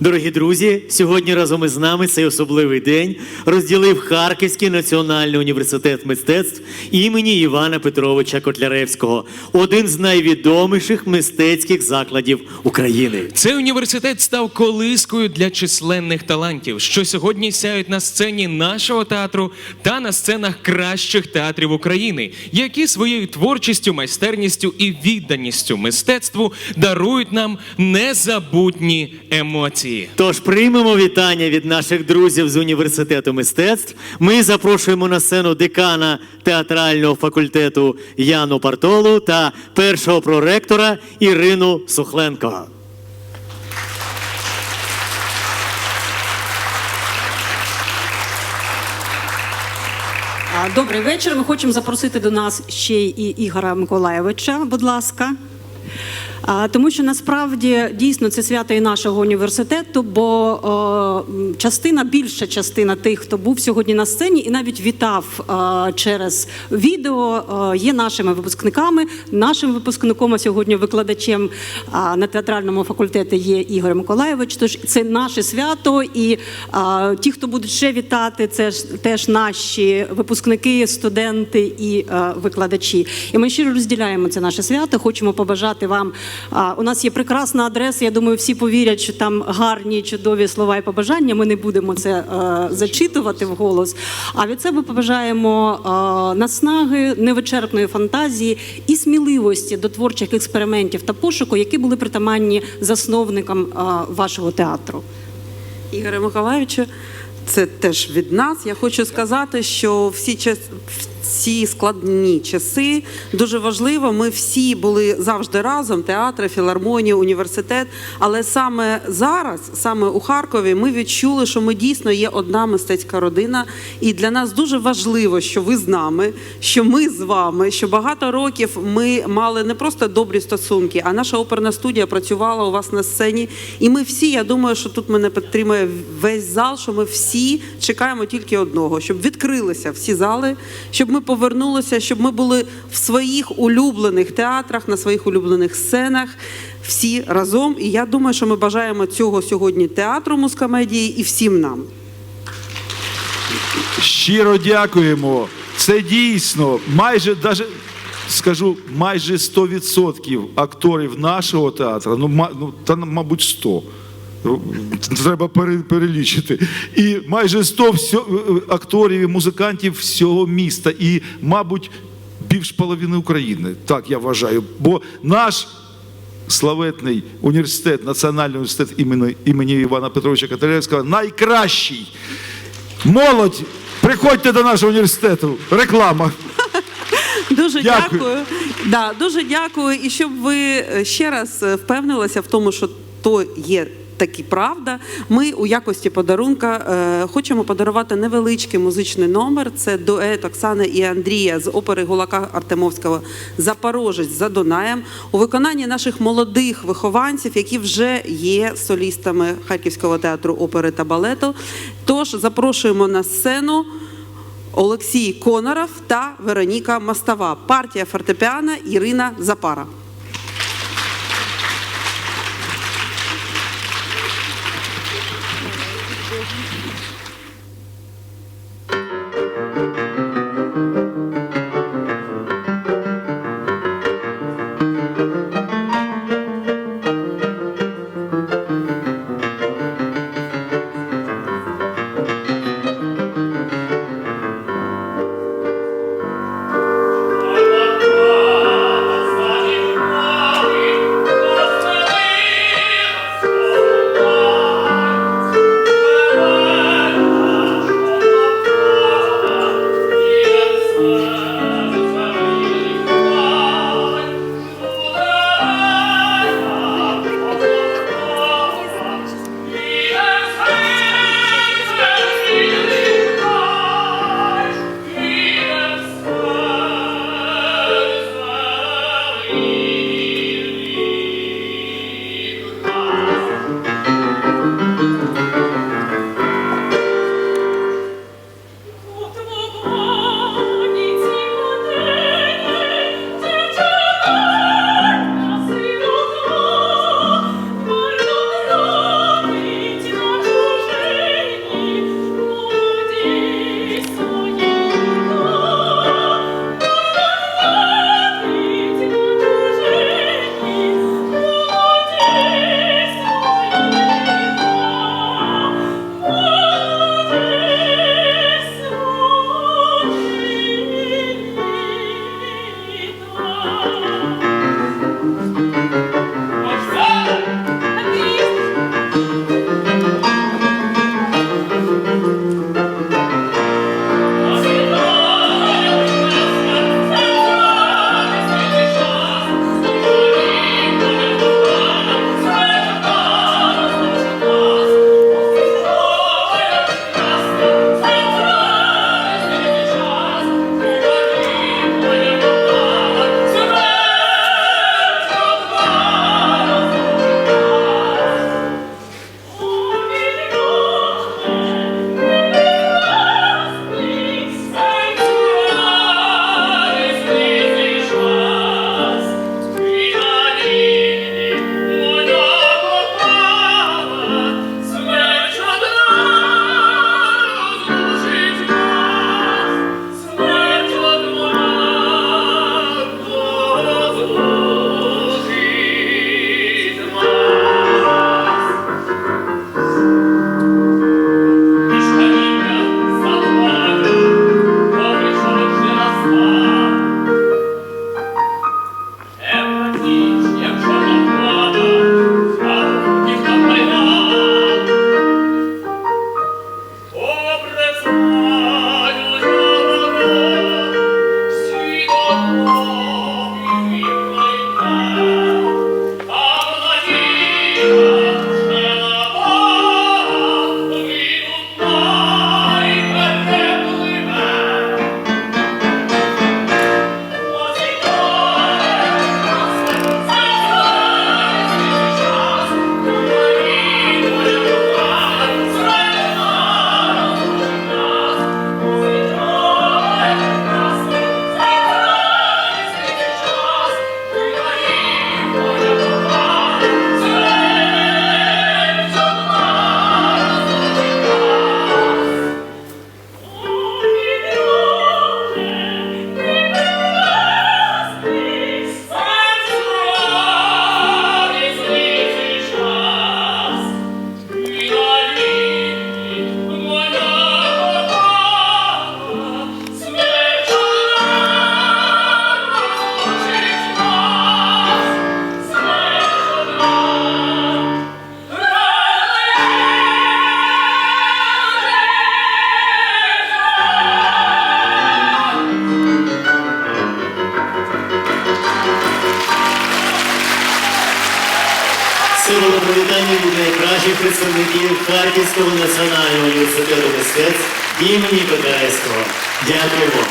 Дорогі друзі, сьогодні разом із нами цей особливий день розділив Харківський національний університет мистецтв імені Івана Петровича Котляревського, один з найвідоміших мистецьких закладів України. Цей університет став колискою для численних талантів, що сьогодні сяють на сцені нашого театру та на сценах кращих театрів України, які своєю творчістю, майстерністю і відданістю мистецтву дарують нам незабутні емоції. Тож приймемо вітання від наших друзів з університету мистецтв. Ми запрошуємо на сцену декана театрального факультету Яну Партолу та першого проректора Ірину Сухленко. Добрий вечір. Ми хочемо запросити до нас ще і Ігора Миколаєвича, будь ласка. Тому що насправді дійсно це свято і нашого університету, бо частина, більша частина тих, хто був сьогодні на сцені і навіть вітав через відео, є нашими випускниками. Нашим випускником, сьогодні викладачем на театральному факультеті є Ігор Миколаєвич. Тож це наше свято, і ті, хто будуть ще вітати, це ж теж наші випускники, студенти і викладачі. І ми щиро розділяємо це наше свято. Хочемо побажати вам. У нас є прекрасна адреса. Я думаю, всі повірять, що там гарні, чудові слова і побажання. Ми не будемо це е, зачитувати вголос. А від себе побажаємо е, наснаги, невичерпної фантазії і сміливості до творчих експериментів та пошуку, які були притаманні засновникам е, вашого театру. Ігоре Миколаївичу, це теж від нас. Я хочу сказати, що всі час. Ці складні часи дуже важливо. Ми всі були завжди разом: театри, філармонія, університет. Але саме зараз, саме у Харкові, ми відчули, що ми дійсно є одна мистецька родина. І для нас дуже важливо, що ви з нами, що ми з вами, що багато років ми мали не просто добрі стосунки, а наша оперна студія працювала у вас на сцені. І ми всі, я думаю, що тут мене підтримує весь зал, що ми всі чекаємо тільки одного, щоб відкрилися всі зали, щоб ми повернулися, щоб ми були в своїх улюблених театрах, на своїх улюблених сценах. Всі разом, і я думаю, що ми бажаємо цього сьогодні театру мускомедії і всім нам. Щиро дякуємо. Це дійсно майже даже. Скажу, майже 100% акторів нашого театру, ну, ну та мабуть 100. Ну, Треба перелічити. І майже 100 всьо- акторів і музикантів всього міста. І, мабуть, більш половини України. Так я вважаю. Бо наш славетний університет, Національний університет імені, імені Івана Петровича Катеревського найкращий. Молодь, приходьте до нашого університету. Реклама. Дуже Дякую. дякую. Да, дуже дякую. І щоб ви е, ще раз е, впевнилися в тому, що то є. Таки правда, ми у якості подарунка е, хочемо подарувати невеличкий музичний номер. Це дует Оксани і Андрія з опери Гулака Артемовського Запорожець за Дунаєм у виконанні наших молодих вихованців, які вже є солістами Харківського театру опери та балету. Тож запрошуємо на сцену. Олексій Коноров та Вероніка Мостова. Партія фортепіано Ірина Запара. Було привітання від найкращих представників Харківського національного університету мистецтв імені Петраєвського. Дякуємо.